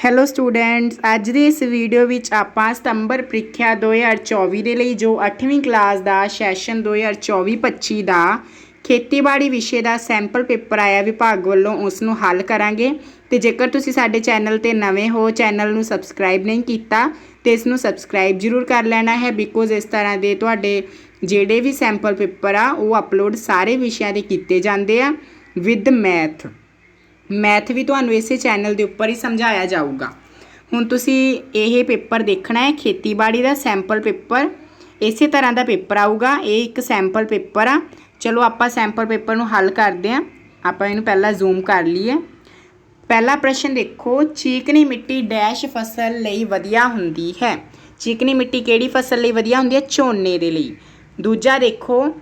Hello students ਅੱਜ ਦੀ ਇਸ video ਵਿੱਚ ਆਪਾਂ ਸਤੰਬਰ ਪ੍ਰੀਖਿਆ 2024 ਦੇ ਲਈ ਜੋ 8ਵੀਂ ਕਲਾਸ ਦਾ ਸੈਸ਼ਨ 2024-25 ਦਾ ਖੇਤੀਬਾੜੀ ਵਿਸ਼ੇ ਦਾ ਸੈਂਪਲ ਪੇਪਰ ਆਇਆ ਵਿਭਾਗ ਵੱਲੋਂ ਉਸ ਨੂੰ ਹੱਲ ਕਰਾਂਗੇ। ਤੇ ਜੇਕਰ ਤੁਸੀਂ ਸਾਡੇ ਚੈਨਲ ਤੇ ਨਵੇਂ ਹੋ ਚੈਨਲ ਨੂੰ ਸਬਸਕ੍ਰਾਈਬ ਨਹੀਂ ਕੀਤਾ, ਤੇ ਇਸ ਨੂੰ ਸਬਸਕ੍ਰਾਈਬ ਜ਼ਰੂਰ ਕਰ ਲੈਣਾ ਹੈ ਬਿਕੋਜ਼ ਇਸ ਤਰ੍ਹਾਂ ਦੇ ਤੁਹਾਡੇ ਜਿਹੜੇ ਵੀ ਸੈਂਪਲ ਪੇਪਰ ਆ, ਉਹ ਅਪਲੋਡ ਸਾਰੇ ਵਿਸ਼ਿਆਂ ਦੇ ਕੀਤੇ ਜਾਂਦੇ ਆ ਵਿਦ ਮੈਥ ਮੈਥ ਵੀ ਤੁਹਾਨੂੰ ਇਸੇ ਚੈਨਲ ਦੇ ਉੱਪਰ ਹੀ ਸਮਝਾਇਆ ਜਾਊਗਾ। ਹੁਣ ਤੁਸੀਂ ਇਹ ਪੇਪਰ ਦੇਖਣਾ ਹੈ, ਖੇਤੀਬਾੜੀ ਦਾ ਸੈਂਪਲ ਪੇਪਰ। ਇਸੇ ਤਰ੍ਹਾਂ ਦਾ ਪੇਪਰ ਆਊਗਾ, ਇਹ ਇੱਕ ਸੈਂਪਲ ਪੇਪਰ ਆ। ਚਲੋ ਆਪਾਂ ਸੈਂਪਲ ਪੇਪਰ ਨੂੰ ਹੱਲ ਕਰਦੇ ਹਾਂ। ਆਪਾਂ ਇਹਨੂੰ ਪਹਿਲਾਂ ਜ਼ੂਮ ਕਰ ਲਈਏ। ਪਹਿਲਾ ਪ੍ਰਸ਼ਨ ਦੇਖੋ, ਚੀਕਣੀ ਮਿੱਟੀ ਡੈਸ਼ ਫਸਲ ਲਈ ਵਧੀਆ ਹੁੰਦੀ ਹੈ? ਚੀਕਣੀ ਮਿੱਟੀ ਕਿਹੜੀ ਫਸਲ ਲਈ ਵਧੀਆ ਹੁੰਦੀ ਹੈ? ਝੋਨੇ ਦੇ ਲਈ। ਦੂਜਾ ਦੇਖੋ,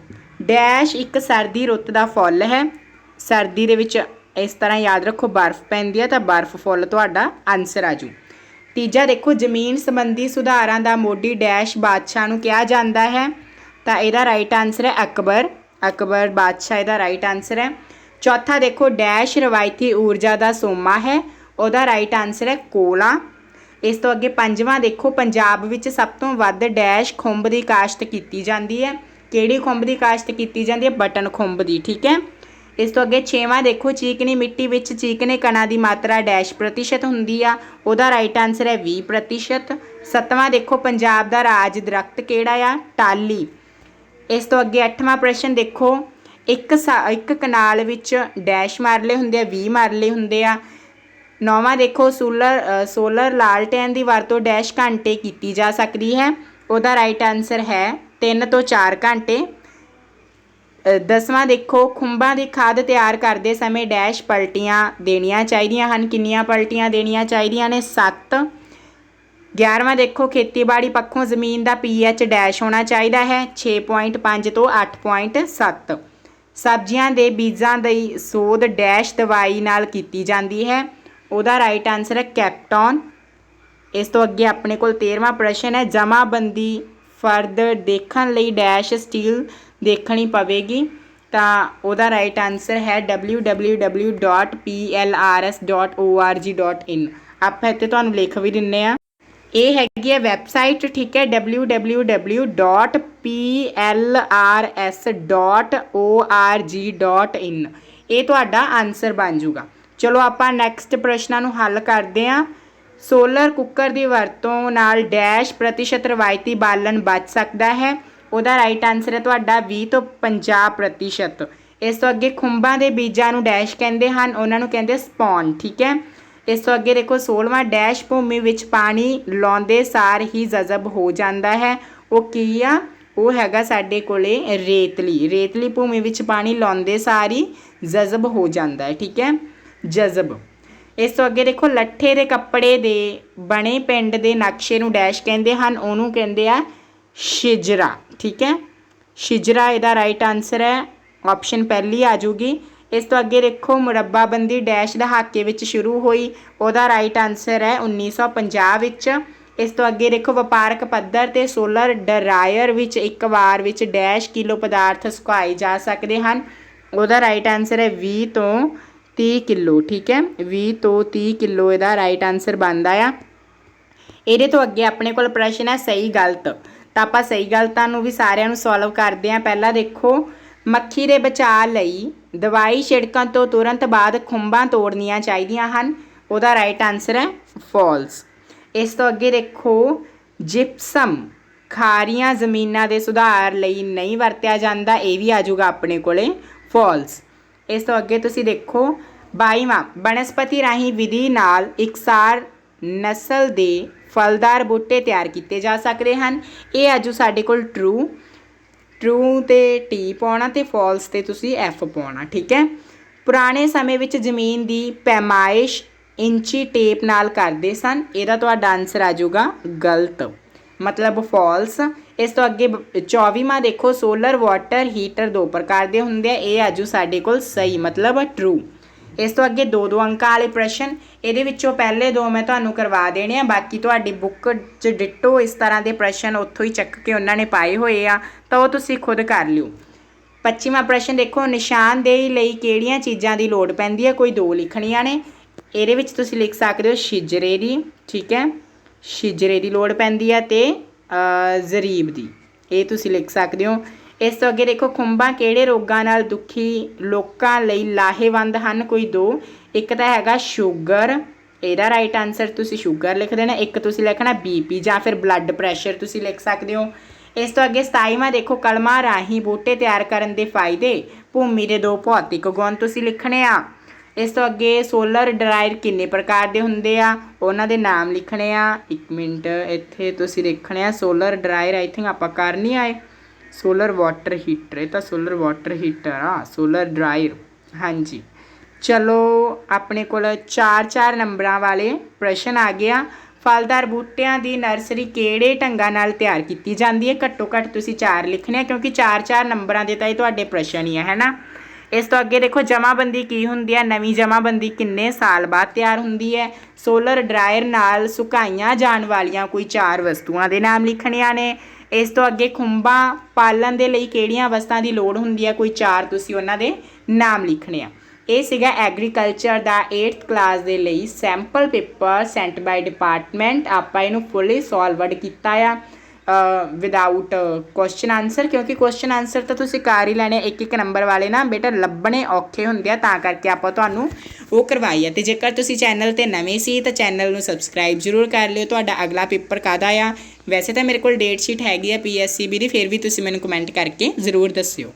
ਡੈਸ਼ ਇੱਕ ਸਰਦੀ ਰੁੱਤ ਦਾ ਫੁੱਲ ਹੈ। ਸਰਦੀ ਦੇ ਵਿੱਚ ਇਸ ਤਰ੍ਹਾਂ ਯਾਦ ਰੱਖੋ, ਬਰਫ਼ ਪੈਂਦੀ ਹੈ ਤਾਂ ਬਰਫ਼ ਫੁੱਲ ਤੁਹਾਡਾ ਆਨਸਰ ਜੂ। ਤੀਜਾ ਦੇਖੋ, ਜ਼ਮੀਨ ਸੰਬੰਧੀ ਸੁਧਾਰਾਂ ਦਾ ਮੋਢੀ ਡੈਸ਼ ਬਾਦਸ਼ਾਹ ਨੂੰ ਕਿਹਾ ਜਾਂਦਾ ਹੈ। ਤਾਂ ਇਹਦਾ ਰਾਈਟ ਆਨਸਰ ਹੈ ਅਕਬਰ। ਅਕਬਰ ਬਾਦਸ਼ਾਹ ਇਹਦਾ ਰਾਈਟ ਆਨਸਰ ਹੈ। ਚੌਥਾ ਦੇਖੋ, ਡੈਸ਼ ਰਵਾਇਤੀ ਊਰਜਾ ਦਾ ਸੋਮਾ ਹੈ। ਉਹਦਾ ਰਾਈਟ ਆਨਸਰ ਹੈ ਕੋਲਾ। ਇਸ ਤੋਂ ਅੱਗੇ ਪੰਜਵਾਂ ਦੇਖੋ, ਪੰਜਾਬ ਵਿੱਚ ਸਭ ਤੋਂ ਵੱਧ ਡੈਸ਼ ਖੁੰਭ ਦੀ ਕਾਸ਼ਤ ਕੀਤੀ ਜਾਂਦੀ ਹੈ। ਕਿਹੜੀ ਖੁੰਭ ਦੀ ਕਾਸ਼ਤ ਕੀਤੀ ਜਾਂਦੀ ਹੈ? ਬਟਨ ਖੁੰਭ ਦੀ, ਠੀਕ ਹੈ? ਇਸ ਤੋਂ ਅੱਗੇ ਛੇਵਾਂ ਦੇਖੋ, ਚੀਕਣੀ ਮਿੱਟੀ ਵਿੱਚ ਚੀਕਣੇ ਕਣਾਂ ਦੀ ਮਾਤਰਾ ਡੈਸ਼ ਪ੍ਰਤੀਸ਼ਤ ਹੁੰਦੀ ਆ। ਉਹਦਾ ਰਾਈਟ ਆਨਸਰ ਹੈ 20 ਪ੍ਰਤੀਸ਼ਤ। ਸੱਤਵਾਂ ਦੇਖੋ, ਪੰਜਾਬ ਦਾ ਰਾਜ ਦਰਖਤ ਕਿਹੜਾ ਆ? ਟਾਲੀ। ਇਸ ਤੋਂ ਅੱਗੇ ਅੱਠਵਾਂ ਪ੍ਰਸ਼ਨ ਦੇਖੋ, ਇੱਕ ਸਾ- ਇੱਕ ਕਨਾਲ ਵਿੱਚ ਡੈਸ਼ ਮਾਰਲੇ ਹੁੰਦੇ ਆ 20 ਮਾਰਲੇ ਹੁੰਦੇ ਆ। ਨੌਵਾਂ ਦੇਖੋ, ਸੋਲਰ ਸੋਲਰ ਲਾਲਟੈਨ ਦੀ ਵਰਤੋਂ ਡੈਸ਼ ਘੰਟੇ ਕੀਤੀ ਜਾ ਸਕਦੀ ਹੈ। ਉਹਦਾ ਰਾਈਟ ਆਨਸਰ ਹੈ 3 ਤੋਂ 4 ਘੰਟੇ। ਦਸਵਾਂ ਦੇਖੋ, ਖੁੰਬਾਂ ਦੀ ਖਾਦ ਤਿਆਰ ਕਰਦੇ ਸਮੇਂ ਡੈਸ਼ ਪਲਟੀਆਂ ਦੇਣੀਆਂ ਚਾਹੀਦੀਆਂ ਹਨ। ਕਿੰਨੀਆਂ ਪਲਟੀਆਂ ਦੇਣੀਆਂ ਚਾਹੀਦੀਆਂ ਨੇ? 7 11ਵਾਂ ਦੇਖੋ, ਖੇਤੀਬਾੜੀ ਪੱਖੋਂ ਜ਼ਮੀਨ ਦਾ ਪੀਐਚ ਡੈਸ਼ ਹੋਣਾ ਚਾਹੀਦਾ ਹੈ। 6.5 ਤੋਂ 8.7 ਸਬਜ਼ੀਆਂ ਦੇ ਬੀਜਾਂ ਦੀ ਸੋਧ ਡੈਸ਼ ਦਵਾਈ ਨਾਲ ਕੀਤੀ ਜਾਂਦੀ ਹੈ। ਉਹਦਾ ਰਾਈਟ ਆਨਸਰ ਹੈ ਕੈਪਟੌਨ। ਇਸ ਤੋਂ ਅੱਗੇ ਆਪਣੇ ਕੋਲ 13ਵਾਂ ਪ੍ਰਸ਼ਨ ਹੈ, ਜਮਾਬੰਦੀ ਫਰਦ ਦੇਖਣ ਲਈ ਡੈਸ਼ ਸਟੀਲ ਦੇਖਣੀ ਪਵੇਗੀ, ਤਾਂ ਉਹਦਾ ਰਾਈਟ ਆਨਸਰ ਹੈ www.plrs.org.in ਆਪਾਂ ਇੱਥੇ ਤੁਹਾਨੂੰ ਲਿਖ ਵੀ ਦਿੰਨੇ ਆ। ਇਹ ਹੈਗੀ ਹੈ ਵੈਬਸਾਈਟ ਠੀਕ ਹੈ www.plrs.org.in ਇਹ ਤੁਹਾਡਾ ਆਨਸਰ ਬਣ ਜਾਊਗਾ। ਚਲੋ ਆਪਾਂ ਨੈਕਸਟ ਪ੍ਰਸ਼ਨਾਂ ਨੂੰ ਹੱਲ ਕਰਦੇ ਹਾਂ। ਸੋਲਰ ਕੁੱਕਰ ਦੀ ਵਰਤੋਂ ਨਾਲ ਡੈਸ਼ ਪ੍ਰਤੀਸ਼ਤ ਰਵਾਇਤੀ ਬਾਲਣ ਬਚ ਸਕਦਾ ਹੈ। ਉਹਦਾ ਰਾਈਟ ਆਨਸਰ ਹੈ ਤੁਹਾਡਾ 20 ਤੋਂ 50 ਪ੍ਰਤੀਸ਼ਤ। ਇਸ ਤੋਂ ਅੱਗੇ ਖੁੰਬਾਂ ਦੇ ਬੀਜਾਂ ਨੂੰ ਡੈਸ਼ ਕਹਿੰਦੇ ਹਨ, ਉਹਨਾਂ ਨੂੰ ਕਹਿੰਦੇ ਸਪੌਨ ਠੀਕ ਹੈ? ਇਸ ਤੋਂ ਅੱਗੇ ਦੇਖੋ 16ਵਾਂ ਡੈਸ਼ ਭੂਮੀ ਵਿੱਚ ਪਾਣੀ ਲਾਉਂਦੇ ਸਾਰ ਹੀ ਜਜ਼ਬ ਹੋ ਜਾਂਦਾ ਹੈ। ਉਹ ਕੀ ਆ? ਉਹ ਹੈਗਾ ਸਾਡੇ ਕੋਲੇ ਰੇਤਲੀ। ਰੇਤਲੀ ਭੂਮੀ ਵਿੱਚ ਪਾਣੀ ਲਾਉਂਦੇ ਸਾਰ ਹੀ ਜਜ਼ਬ ਹੋ ਜਾਂਦਾ ਹੈ, ਠੀਕ ਹੈ? ਜਜ਼ਬ। ਇਸ ਤੋਂ ਅੱਗੇ ਦੇਖੋ, ਲੱਠੇ ਦੇ ਕੱਪੜੇ ਦੇ ਬਣੇ ਪਿੰਡ ਦੇ ਨਕਸ਼ੇ ਨੂੰ ਡੈਸ਼ ਕਹਿੰਦੇ ਹਨ, ਉਹਨੂੰ ਕਹਿੰਦੇ ਆ ਸ਼ਿਜਰਾ, ਠੀਕ ਹੈ? ਸ਼ਿਜਰਾ ਇਹਦਾ ਰਾਈਟ ਆਨਸਰ ਹੈ ਆਪਸ਼ਨ ਪਹਿਲੀ ਆ ਜੂਗੀ ਇਸ ਤੋਂ ਅੱਗੇ ਦੇਖੋ, ਮੁਰੱਬਾਬੰਦੀ ਡੈਸ਼ ਦਹਾਕੇ ਵਿੱਚ ਸ਼ੁਰੂ ਹੋਈ, ਉਹਦਾ ਰਾਈਟ ਆਨਸਰ ਹੈ 1950 ਵਿੱਚ। ਇਸ ਤੋਂ ਅੱਗੇ ਦੇਖੋ, ਵਪਾਰਕ ਪੱਧਰ ਤੇ ਸੋਲਰ ਡਰਾਇਰ ਵਿੱਚ ਇੱਕ ਵਾਰ ਵਿੱਚ ਡੈਸ਼ ਕਿਲੋ ਪਦਾਰਥ ਸੁਕਾਏ ਜਾ ਸਕਦੇ ਹਨ। ਉਹਦਾ ਰਾਈਟ ਆਨਸਰ ਹੈ 20 ਤੋਂ 30 ਕਿਲੋ, ਠੀਕ ਹੈ? 20 ਤੋਂ 30 ਕਿਲੋ ਇਹਦਾ ਰਾਈਟ ਆਨਸਰ ਬਣਦਾ ਆ। ਇਹਦੇ ਤੋਂ ਅੱਗੇ ਆਪਣੇ ਕੋਲ ਪ੍ਰਸ਼ਨ ਹੈ, ਸਹੀ ਗਲਤ। ਤਾਂ ਆਪਾਂ ਸਹੀ ਗਲਤਾਂ ਨੂੰ ਵੀ ਸਾਰਿਆਂ ਨੂੰ ਸੋਲਵ ਕਰਦੇ ਹਾਂ। ਪਹਿਲਾਂ ਦੇਖੋ, ਮੱਖੀ ਦੇ ਬਚਾਅ ਲਈ ਦਵਾਈ ਛਿੜਕਣ ਤੋਂ ਤੁਰੰਤ ਬਾਅਦ ਖੁੰਬਾਂ ਤੋੜਨੀਆਂ ਚਾਹੀਦੀਆਂ ਹਨ। ਉਹਦਾ ਰਾਈਟ ਆਨਸਰ ਹੈ ਫਾਲਸ ਇਸ ਤੋਂ ਅੱਗੇ ਦੇਖੋ ਜਿਪਸਮ ਖਾਰੀਆਂ ਜ਼ਮੀਨਾਂ ਦੇ ਸੁਧਾਰ ਲਈ ਨਹੀਂ ਵਰਤਿਆ ਜਾਂਦਾ, ਇਹ ਵੀ ਆ ਜਾਊਗਾ ਆਪਣੇ ਕੋਲੇ ਫਾਲਸ ਇਸ ਤੋਂ ਅੱਗੇ ਤੁਸੀਂ ਦੇਖੋ 22ਵਾਂ ਬਨਸਪਤੀ ਰਾਹੀਂ ਵਿਧੀ ਨਾਲ ਇਕਸਾਰ ਨਸਲ ਦੇ ਫਲਦਾਰ ਬੂਟੇ ਤਿਆਰ ਕੀਤੇ ਜਾ ਸਕਦੇ ਹਨ। ਇਹ ਆਜੂ ਸਾਡੇ ਕੋਲ ਟਰੂ ਟਰੂ ਤੇ ਟੀ ਪਾਉਣਾ ਤੇ ਫਾਲਸ ਤੇ ਤੁਸੀਂ ਐਫ ਪਾਉਣਾ, ਠੀਕ ਹੈ? ਪੁਰਾਣੇ ਸਮੇਂ ਵਿੱਚ ਜ਼ਮੀਨ ਦੀ ਪੈਮਾਇਸ਼ ਇੰਚੀ ਟੇਪ ਨਾਲ ਕਰਦੇ ਸਨ। ਇਹਦਾ ਤੁਹਾਡਾ ਆਨਸਰ ਆ ਜਾਊਗਾ ਗਲਤ। ਮਤਲਬ ਫਾਲਸ ਇਸ ਤੋਂ ਅੱਗੇ 24ਵਾਂ ਦੇਖੋ ਸੋਲਰ ਵਾਟਰ ਹੀਟਰ ਦੋ ਪ੍ਰਕਾਰ ਦੇ ਹੁੰਦੇ ਆ। ਇਹ ਆਜੂ ਸਾਡੇ ਕੋਲ ਸਹੀ ਮਤਲਬ ਟਰੂ ਇਸ ਤੋਂ ਅੱਗੇ ਦੋ ਦੋ ਅੰਕਾਂ ਵਾਲੇ ਪ੍ਰਸ਼ਨ। ਇਹਦੇ ਵਿੱਚੋਂ ਪਹਿਲੇ ਦੋ ਮੈਂ ਤੁਹਾਨੂੰ ਕਰਵਾ ਦੇਣੇ ਆ। ਬਾਕੀ ਤੁਹਾਡੀ ਬੁੱਕ 'ਚ ਡਿੱਟੋ ਇਸ ਤਰ੍ਹਾਂ ਦੇ ਪ੍ਰਸ਼ਨ ਉੱਥੋਂ ਹੀ ਚੱਕ ਕੇ ਉਹਨਾਂ ਨੇ ਪਾਏ ਹੋਏ ਆ, ਤਾਂ ਉਹ ਤੁਸੀਂ ਖੁਦ ਕਰ ਲਿਓ। 25ਵਾਂ ਪ੍ਰਸ਼ਨ ਦੇਖੋ, ਨਿਸ਼ਾਨਦੇਹੀ ਲਈ ਕਿਹੜੀਆਂ ਚੀਜ਼ਾਂ ਦੀ ਲੋੜ ਪੈਂਦੀ ਹੈ? ਕੋਈ ਦੋ ਲਿਖਣੀਆਂ ਨੇ। ਇਹਦੇ ਵਿੱਚ ਤੁਸੀਂ ਲਿਖ ਸਕਦੇ ਹੋ ਸ਼ਿਜਰੇ ਦੀ, ਠੀਕ ਹੈ? ਸ਼ਿਜਰੇ ਦੀ ਲੋੜ ਪੈਂਦੀ ਹੈ ਤੇ ਜ਼ਰੀਬ ਦੀ। ਇਹ ਤੁਸੀਂ ਲਿਖ ਸਕਦੇ ਹੋ। ਇਸ ਤੋਂ ਅੱਗੇ ਦੇਖੋ, ਖੁੰਬਾਂ ਕਿਹੜੇ ਰੋਗਾਂ ਨਾਲ ਦੁਖੀ ਲੋਕਾਂ ਲਈ ਲਾਹੇਵੰਦ ਹਨ? ਕੋਈ ਦੋ। ਇੱਕ ਤਾਂ ਹੈਗਾ ਸ਼ੂਗਰ। ਇਹਦਾ ਰਾਈਟ ਆਨਸਰ ਤੁਸੀਂ ਸ਼ੂਗਰ ਲਿਖ ਦੇਣਾ। ਇੱਕ ਤੁਸੀਂ ਲਿਖਣਾ ਬੀਪੀ ਜਾਂ ਫਿਰ ਬਲੱਡ ਪ੍ਰੈਸ਼ਰ ਤੁਸੀਂ ਲਿਖ ਸਕਦੇ ਹੋ। ਇਸ ਤੋਂ ਅੱਗੇ 27ਵਾਂ ਦੇਖੋ, ਕਲਮਾਂ ਰਾਹੀਂ ਬੂਟੇ ਤਿਆਰ ਕਰਨ ਦੇ ਫਾਇਦੇ। ਭੂਮੀ ਦੇ ਦੋ ਭੌਤਿਕ ਗੁਣ ਤੁਸੀਂ ਲਿਖਣੇ ਆ। ਇਸ ਤੋਂ ਅੱਗੇ ਸੋਲਰ ਡਰਾਇਰ ਕਿੰਨੇ ਪ੍ਰਕਾਰ ਦੇ ਹੁੰਦੇ ਆ? ਉਹਨਾਂ ਦੇ ਨਾਮ ਲਿਖਣੇ ਆ। 1 ਮਿੰਟ, ਇੱਥੇ ਤੁਸੀਂ ਦੇਖਣੇ ਆ। ਸੋਲਰ ਡਰਾਇਰ ਆਈ ਥਿੰਕ ਆਪਾਂ ਕਰ ਨਹੀਂ ਆਏ। ਸੋਲਰ ਵਾਟਰ ਹੀਟਰ ਇਹ ਤਾਂ ਸੋਲਰ ਵਾਟਰ ਹੀਟਰ ਆ। ਸੋਲਰ ਡਰਾਇਰ ਹਾਂਜੀ। ਚਲੋ, ਆਪਣੇ ਕੋਲ 4-4 ਨੰਬਰਾਂ ਵਾਲੇ ਪ੍ਰਸ਼ਨ ਆ ਗਿਆ ਫਲਦਾਰ ਬੂਟਿਆਂ ਦੀ ਨਰਸਰੀ ਕਿਹੜੇ ਢੰਗਾਂ ਨਾਲ ਤਿਆਰ ਕੀਤੀ ਜਾਂਦੀ ਹੈ? ਘੱਟੋ ਘੱਟ ਤੁਸੀਂ 4 ਲਿਖਣੇ ਆ, ਕਿਉਂਕਿ 4-4 ਨੰਬਰਾਂ ਦੇ ਤਾਂ ਇਹ ਤੁਹਾਡੇ ਪ੍ਰਸ਼ਨ ਹੀ ਆ ਹੈਨਾ ਇਸ ਤੋਂ ਅੱਗੇ ਦੇਖੋ ਜਮਾਬੰਦੀ ਕੀ ਹੁੰਦੀ ਹੈ? ਨਵੀਂ ਜਮਾਬੰਦੀ ਕਿੰਨੇ ਸਾਲ ਬਾਅਦ ਤਿਆਰ ਹੁੰਦੀ ਹੈ? ਸੋਲਰ ਡਰਾਇਰ ਨਾਲ ਸੁਕਾਈਆਂ ਜਾਣ ਵਾਲੀਆਂ ਕੋਈ ਚਾਰ ਵਸਤੂਆਂ ਦੇ ਨਾਮ ਲਿਖਣੀਆਂ ਨੇ। ਇਸ ਤੋਂ ਅੱਗੇ ਖੁੰਬਾਂ ਪਾਲਣ ਦੇ ਲਈ ਕਿਹੜੀਆਂ ਵਸਤਾਂ ਦੀ ਲੋੜ ਹੁੰਦੀ ਹੈ? ਕੋਈ ਚਾਰ ਤੁਸੀਂ ਉਹਨਾਂ ਦੇ ਨਾਮ ਲਿਖਣੇ ਆ। ਇਹ ਸੀਗਾ ਐਗਰੀਕਲਚਰ ਦਾ 8th ਕਲਾਸ ਦੇ ਲਈ sample paper sent by department. ਆਪਾਂ ਇਹਨੂੰ ਫੁੱਲੀ ਸੋਲਵਡ ਕੀਤਾ ਆ। ਵਿਦਆਊਟ ਕੁਐਸਚਨ ਆਨਸਰ ਕਿਉਂਕਿ ਕੁਐਸਚਨ ਆਨਸਰ ਤਾਂ ਤੁਸੀਂ ਕਰ ਹੀ ਲੈਣੇ ਇੱਕ ਇੱਕ ਨੰਬਰ ਵਾਲੇ ਨਾ ਬੇਟਾ ਲੱਭਣੇ ਔਖੇ ਹੁੰਦੇ ਆ, ਤਾਂ ਕਰਕੇ ਆਪਾਂ ਤੁਹਾਨੂੰ ਉਹ ਕਰਵਾਈ ਆ। ਤੇ ਜੇਕਰ ਤੁਸੀਂ ਚੈਨਲ ਤੇ ਨਵੇਂ ਸੀ, ਤਾਂ ਚੈਨਲ ਨੂੰ ਸਬਸਕ੍ਰਾਈਬ ਜ਼ਰੂਰ ਕਰ ਲਿਓ। ਤੁਹਾਡਾ ਅਗਲਾ ਪੇਪਰ ਕਾਦਾ ਆ ਵੈਸੇ ਤਾਂ ਮੇਰੇ ਕੋਲ ਡੇਟ ਸ਼ੀਟ ਹੈਗੀ ਆ ਪੀਐਸਸੀਬੀ ਦੀ, ਫਿਰ ਵੀ ਤੁਸੀਂ ਮੈਨੂੰ ਕਮੈਂਟ ਕਰਕੇ ਜ਼ਰੂਰ ਦੱਸਿਓ।